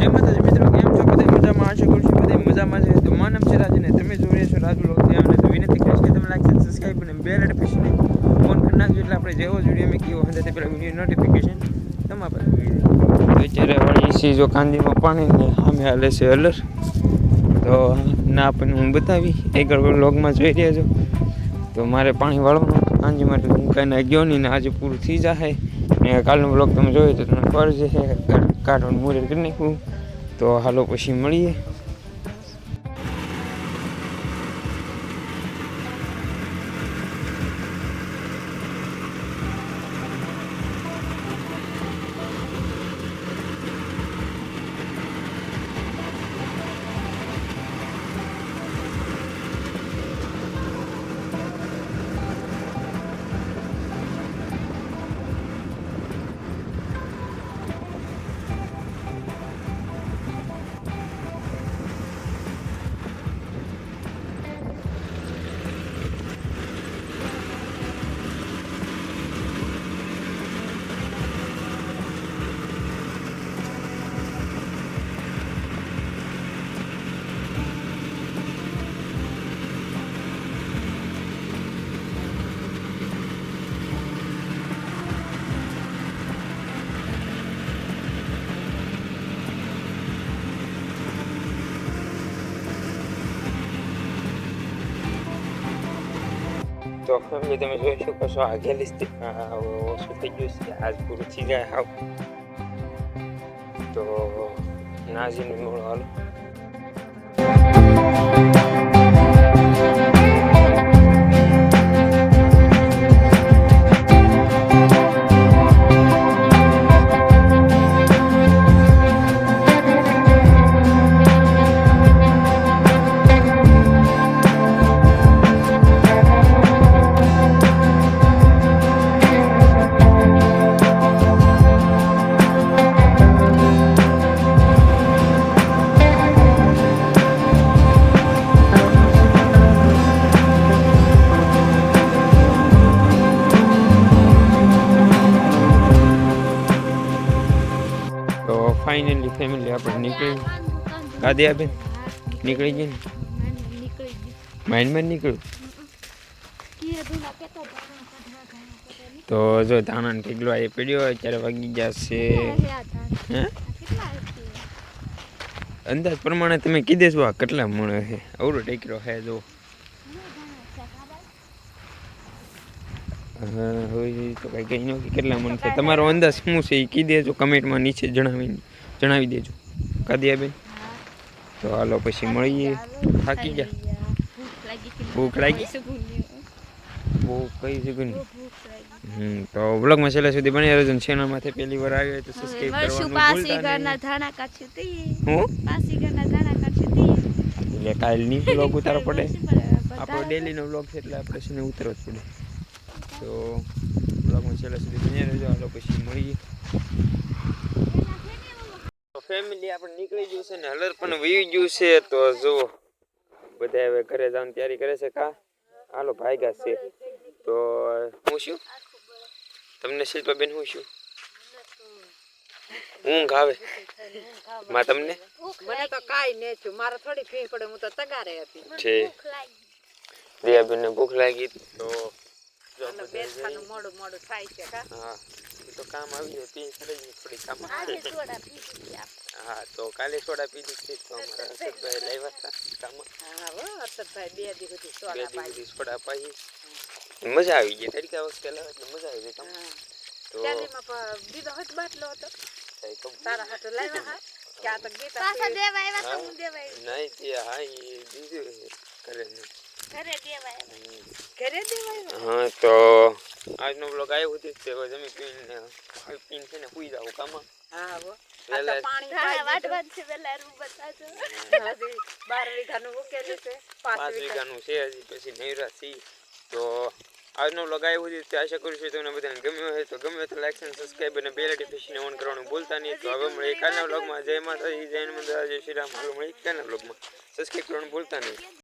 જય માતાજી. મિત્રો, કેમ છો? બધા મજામાં? આશા કરું છું બધા મજામાં છે. તો માનમ છે રાજને તમે જોઈ રહ્યા છો રાજુ લોક અને તો વિનંતી કરીશ કે તમે લાઈક સબસ્ક્રાઈબ અને બેલ નોટિફિકેશન ફોન કરી નાખજો. એટલે આપણે જેવો જ વીડિયો મેં કયો હશે તે પહેલાં વીડિયો નોટિફિકેશન તમારા પાસે અત્યારે વળી સી જો કાંદીમાં પાણી ને સામે હાલે છે અલર. તો ના આપણને હું બતાવી. આગળ વ્લોગમાં જોઈ રહ્યા છો તો મારે પાણી વાળવાનું કાંજી માટે. હું કાંઈ ગયો નહીં ને આજે પૂરું થઈ જશે ને કાલનો બ્લોગ તમે જોયો તો તમને ખબર છે કાઢવાનું મુહૂર્ત કરી નાખ્યું. તો હાલો પછી મળીએ. તો ફેમિલી તમે જોઈ શકો છો આગેલી ઓછું થઈ ગયું છે આજ પૂરું થઈ જાય હાવ તો નાજીને હાલો ફાઇનલી ફેમિલી આપણે નીકળી કાદે બેન નીકળી ગઈ ને? માઇન્ડમાં નીકળ્યું? તો જો ધાણા ઢીગલો એ પડ્યો અત્યારે વાગી હે? અંદાજ પ્રમાણે તમે કીધે છો આ કેટલા મળે છે? અવરો ટેકરો હે જો હા હવે તો કઈ કઈ નથી કેટલા મણ છે? તમારો અંદાજ શું છે એ કીધે જો કમેન્ટમાં નીચે જણાવી જણાવી દેજો. કાદિયા બેન તો હાલો પછી મળીએ. થાકી ગયા? ભૂખ લાગી? બહુ કઈ શકું નહીં હમ તો વ્લોગમાં છેલ્લા સુધી બની રહેજો ચેનલ માથે પહેલી વાર આવ્યો તો સબસ્ક્રાઇબ કરવાનું પાસી ઘરના ધાણા કાચી તી? હું? પાસી ઘરના ધાણા કાચી તી? એટલે કાલની વ્લોગ ઉતારવો પડે. આપણો આપણો ડેલીનો વ્લોગ છે એટલે આપણે છે ને ઉતરવો જ પડે. તો વ્લોગમાં છેલ્લા સુધી બની રહેજો. હાલો પછી મળીએ. ફેમિલી આપણે નીકળી ગયું છે ને હલર પણ વહી ગયું છે તો જો બધા હવે ઘરે જવાની તૈયારી કરે છે કા? હાલો ભાગ્યા છે. તો હું શું તમને શિલ્પાબેન હું શું ઊંઘ આવે. માં તમને? મને તો કાઈ ને છું મારે થોડી ફી પડે હું તો તગારે હતી. છે. દિયાબેનને ભૂખ લાગી. તો મોડું મોડું થાય છે કા? હા. તો કામ આવી હતી થોડી થોડી કામ આજે સોડા પીધી હતી આપણે. હા તો કાલે સોડા પીધી હતી તો અમારા અશોકભાઈ લાવ્યા હતા કામમાં. હા હો હર્ષદભાઈ બે દી સુધી બે સોડા પાઈ દિવસથી સોડા પાઈ મજા આવી ગઈ તડકા વખતે લાવે એટલે મજા આવી ગઈ કામ. હા. તો ચાલીમાં પ- બીજો હટ બાટલો હતો. કઈ ખબર તારા હાટુ લાવ્યા હા કે આ તો ગીતા પાછા પી- દેવા આવ્યા હા. તો હું દેવા આવી. નહીં તે હા એ દીધું છે કરે ને ઘરે દેવા આવ્યા. ઘરે દેવાય હા તો આજનો બ્લોગ આવ્યો હતી તે હવે જમી પીને ખાઈ પીને છે ને સુઈ જાવ કામમાં. હા હો. આ વહેલા- તો પાણી ધાણા પાઈ દીધું. વાટવાનું છે વહેલા રૂમ બતાવજો. હજી બાર વીઘાનું ઉકેલું છે પાંચ પાંચ વીઘા. વીઘાનું છે હજી પછી નૈરા સી તો આજનો વ્લોગ આવ્યો છે તે આશા કરું છું તમને બધાને ગમ્યો હોય તો ગમ્યો તો લાઈક અને સબસ્ક્રાઈબ અને બેલ નોટિફિકેશન ઓન કરવાનું ભૂલતા નહીં. તો હવે મળીએ કાલના વ્લોગમાં જય માતાજી જય હનુમાન દાદા જય શ્રી રામ. હવે મળીએ કાલના વ્લોગમાં સબસ્ક્રાઈબ કરવાનું ભૂલતા નહીં.